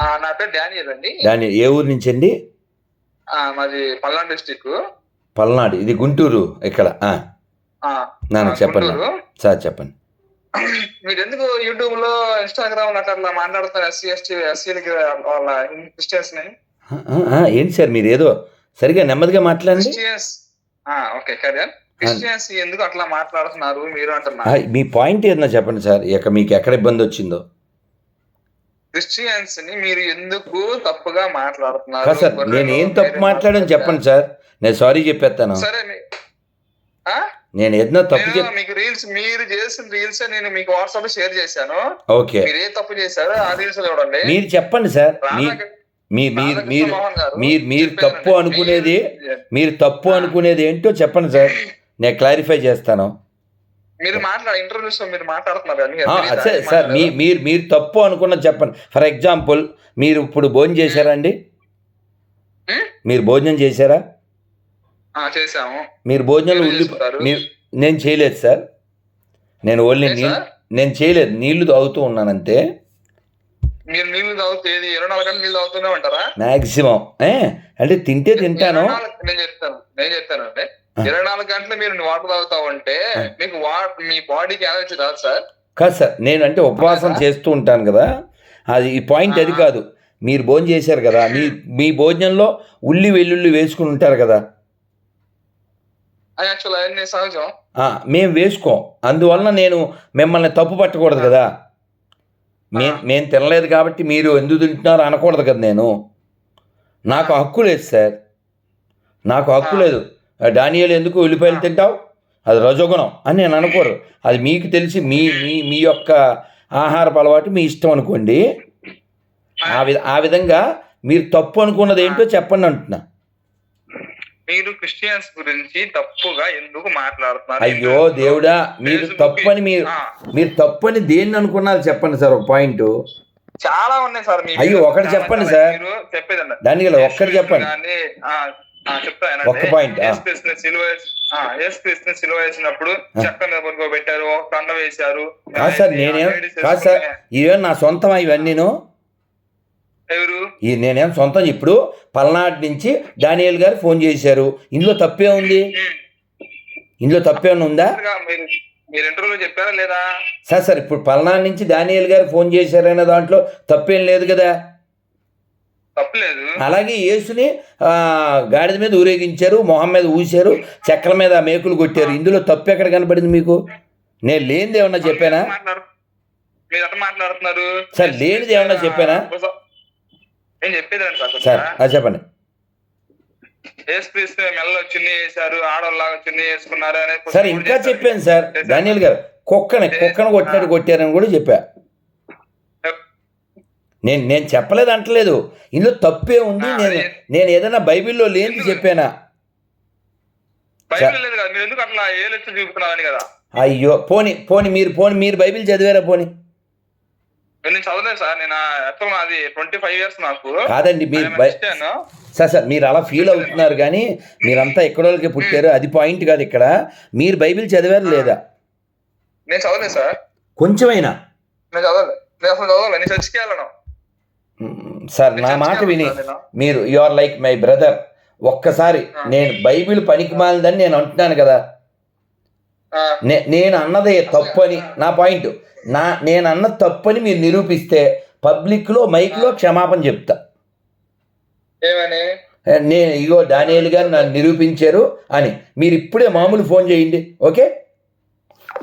ఆ, నా పేరు డానియల్ అండి. దాని ఏ ఊరు నుంచి అండి మాది పల్నాడు డిస్టిక్. పల్నాడు ఇది గుంటూరు ఇక్కడ ఆ, నాన్న చెప్పండి సార్ చెప్పండి మీరు ఎందుకు యూట్యూబ్లో ఇన్స్టాగ్రామ్ అట్లా అట్లా మాట్లాడుతున్నారు ఎస్సీ ఎస్టీ ఎస్సీలకి వాళ్ళ క్రిస్టియన్స్ని ఏంటి సార్ మీరు ఏదో సరిగా నెమ్మదిగా మాట్లాడండి. క్రిస్టియన్స్. ఓకే కరెక్ట్ క్రిస్టియన్స్ ఎందుకు అట్లా మాట్లాడుతున్నారు మీరు అంటున్నారు? మీ పాయింట్ ఏదన్నా చెప్పండి సార్ ఇక మీకు ఎక్కడ ఇబ్బంది వచ్చిందో. క్రిస్టియన్స్ని మీరు ఎందుకు తప్పుగా మాట్లాడుతున్నారు? సార్ నేను ఏం తప్పు మాట్లాడని. చెప్పండి సార్. నేను సారీ చెప్పేస్తాను. సరే? నేను ఏదైనా తప్పు మీకు రీల్స్ మీరు చేసిన రీల్స్ నేను మీకు వాట్సాప్లో షేర్ చేశాను. ఓకే. మీరు ఏ తప్పు చేశారో ఆ రీల్స్ చూడండి. మీరు చెప్పండి సార్. మీరు మీరు మీరు మీరు చెప్పారండి. తప్పు అనుకునేది మీరు- మీరు తప్పు అనుకునేది ఏంటో చెప్పండి సార్. నేను క్లారిఫై చేస్తాను. మీరు మాట్లాడ ఇంటర్వ్యూస్ మీరు మాట్లాడుతున్నారు తెలీదా? సరే మీ? మీరు మీరు తప్పు అనుకున్నది చెప్పండి. ఫర్ ఎగ్జాంపుల్ మీరు ఇప్పుడు భోజనం చేశారా అండి? మీరు భోజనం చేశారా? ఆ, చేశాము. మీరు భోజనంలో ఉల్లి. మీరు నేను చేయలేదు సార్. నేను ఓన్లీ నీళ్ళు? నేను చేయలేదు. నీళ్ళు తాగుతూ ఉన్నాను అంతే మీరు నీళ్ళు తాగుతే ఇరవై నాలుగు గంటలు నీళ్ళు తాగుతూనే ఉంటారా? మ్యాక్సిమం అంటే తింటే తింటాను. నేను చెప్తాను. నేను చెప్తాను అంటే ఇరవై నాలుగు గంటలు మీరు వాటర్ తాగుతా ఉంటే మీకు మీ బాడీకి ఎనర్జీ రాదు సార్? కాదు సార్ నేను అంటే ఉపవాసం చేస్తూ ఉంటాను కదా. అది ఈ పాయింట్ అది కాదు. మీరు భోజనం చేశారు కదా మీ మీ భోజనంలో ఉల్లి వెల్లుల్లి వేసుకుని ఉంటారు కదా. సహజం. మేము వేసుకోం. అందువలన నేను మిమ్మల్ని తప్పు పట్టకూడదు కదా. మే మేము తినలేదు కాబట్టి మీరు ఎందుకు తింటున్నారు అనకూడదు కదా నేను. నాకు హక్కు లేదు సార్. నాకు హక్కు లేదు. డానియల్ ఎందుకు ఉల్లిపాయలు తింటావు? అది రజోగుణం అని నేను అనుకోరు. అది మీకు తెలిసి మీ మీ మీ యొక్క ఆహారపు అలవాటు మీ ఇష్టం అనుకోండి. ఆ. విధ ఆ విధంగా మీరు తప్పు అనుకున్నది ఏంటో చెప్పండి అంటున్నా. మీరు క్రిస్టియన్స్ గురించి తప్పుగా ఎందుకు మాట్లాడుతున్నారు? అయ్యో దేవుడా మీరు తప్పని మీరు మీరు తప్పని దేన్ని అనుకున్నారు చెప్పండి సార్ ఒక పాయింట్. చాలా ఉన్నాయి సార్ అయ్యో, ఒకటి చెప్పండి. సార్. దానికి ఒక్కటి చెప్పండి. ఒక్క point, ఆ. యేసుక్రీస్తుని సిలువ వేసి- ఆ, యేసుక్రీస్తుని సిలువ వేసినప్పుడు చెక్క మీద పడుకోబెట్టారు ఒక కండ వేశారు. కాదు సార్ నేనేం కాదు సార్ ఇవేం నా సొంతం ఇవన్నీను. ఎవరు? ఈ నేనేం సొంతం ఇప్పుడు పల్నాడు నుంచి డానియల్ గారు ఫోన్ చేశారు. ఇందులో తప్పే ఉంది? ఇందులో తప్పేమన్నా ఉందా? మీరు ఇంటర్వ్యూలో చెప్పారా లేదా? సార్ సార్ ఇప్పుడు పల్నాడు నుంచి డానియల్ గారు ఫోన్ చేశారనే దాంట్లో తప్పేం లేదు కదా. అలాగే యేసుని గాడిద మీద ఊరేగించారు మొహం మీద ఊశారు చెక్కల మీద మేకులు కొట్టారు. ఇందులో తప్పు ఎక్కడ కనపడింది మీకు? నేను లేనిది ఏమన్నా చెప్పానా? మాట్లాడుతున్నారు? సార్, లేనిది ఏమన్నా చెప్పానా? నేను చెప్పేదండి సార్ అది చెప్పండి. చున్నీ వేశారు ఆడవాళ్ళలాగా చున్నీ వేసుకున్నారు అనే సార్ ఇంకా చెప్పాను సార్ డానియల్ గారు కుక్కని కుక్కను కొట్టినట్టు కొట్టారని కూడా చెప్పా. నేను నేను చెప్పలేదు అంటలేదు. ఇందులో తప్పే ఉంది. నేను నేను ఏదైనా బైబిల్లో లేనిది చెప్పానా? బైబిల్ లేదు కదా. మీరు ఎందుకు అట్లా ఏలెత్తి చూపుతున్నారని కదా? అయ్యో పోని పోని మీరు పోని మీరు బైబిల్ చదివారా పోని? నేను చదవలేదు సార్. నేను యాక్చువల్ నాది ట్వంటీ ఫైవ్ ఇయర్స్ నాకు. కాదండి మీరు. సార్ సార్ మీరు అలా ఫీల్ అవుతున్నారు కానీ మీరంతా ఎక్కడోళ్ళకి పుట్టారు? అది పాయింట్ కాదు ఇక్కడ. మీరు బైబిల్ చదివారు లేదా? నేను చదవలేదు సార్. కొంచెమైనా. నేను చదవలేదు. నేను అసలు చదవలేదు. నేను చర్చికి వెళ్ళను. సార్ నా మాట విని మీరు you are like my brother ఒక్కసారి నేను బైబిల్ పనికి మాలిందని నేను అంటున్నాను కదా. నేను అన్నదే తప్పని నా పాయింట్. నా నేను అన్నది తప్పని మీరు నిరూపిస్తే పబ్లిక్లో మైక్లో క్షమాపణ చెప్తా. ఏమని? నేను ఇగో డానియల్ గారు నన్ను నిరూపించారు అని. మీరు ఇప్పుడే మామూలు ఫోన్ చేయండి ఓకే?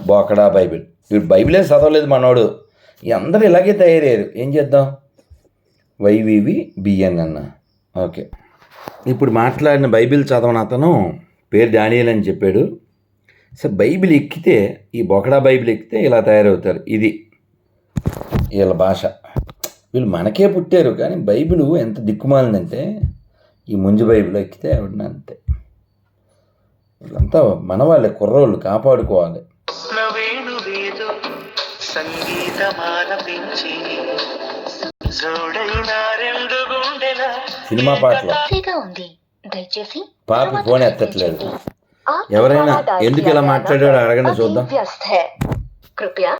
బోకడా బైబిల్. వీడు బైబిలే చదవలేదు మనోడు. అందరూ ఇలాగే తయారయ్యారు. ఏం చేద్దాం? Y V V B N అన్న. ఓకే. ఇప్పుడు మాట్లాడిన బైబిల్ చదవని అతను పేరు డానియల్ అని చెప్పాడు. సో బైబిల్ ఎక్కితే ఈ బొకడా బైబిల్ ఎక్కితే ఇలా తయారవుతారు. ఇది. వీళ్ళ భాష. వీళ్ళు మనకే పుట్టారు కానీ బైబిల్ ఎంత దిక్కుమాలిందంటే ఈ ముంజు బైబిల్ ఎక్కితే ఆవిడ అంతే. వీళ్ళంతా మనవాళ్ళే కుర్రోళ్ళు కాపాడుకోవాలి. సంగీతమాలపించి సినిమా పాటలు. దయచేసి పాప ఫోన్ ఎత్తట్లేదు. ఎవరైనా ఎందుకు ఇలా మాట్లాడాడు అడగండి చూద్దాం. కృపయా.